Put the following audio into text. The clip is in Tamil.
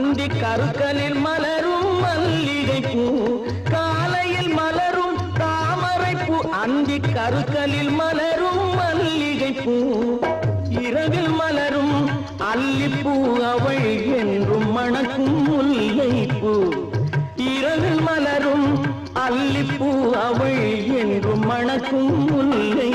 அந்தி கருக்கலில் மலரும் மல்லிகை பூ காலையில் மலரும் தாமரை பூ அந்தி கருக்கலில் மலரும் மல்லிகை பூ இரவில் மலரும் அல்லிப்பூ அவள் என்றும் மணக்கும் முல்லை பூ இரவில் மலரும் அல்லிப்பூ அவள் என்றும் மணக்கும் முல்லை